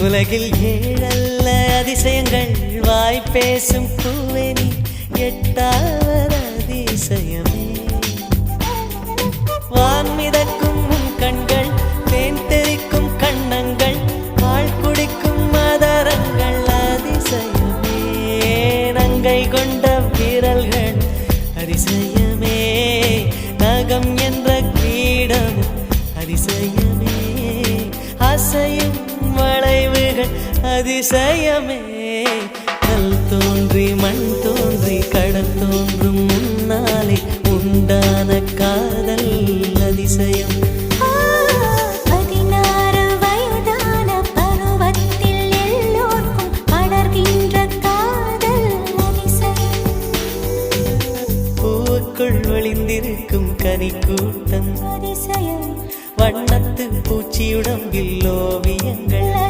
உலகில் ஏழல்ல அதிசயங்கள். வாய் பேசும் பூவெனி எட்டாவது அதிசயமே. வான்மிதக்கும் உன் கண்கள் தேன் தெரிக்கும் கண்ணங்கள் பால் குடிக்கும் மதரங்கள் அதிசயமே. நங்கை கொண்ட விரல்கள் அதிசயமே. நகம் என்ற கிரீடம் அதிசயமே. அசையும் அதிசயமே. கல் தோன்றி மண் தோன்றி கடல் தோன்றும் முன்னாலே உண்டான காதல் அதிசயம். ஒளிந்திருக்கும் கனிக்கூட்டம். அதிசயம். வண்ணத்து பூச்சியுடம்பில் ஓவியங்கள்.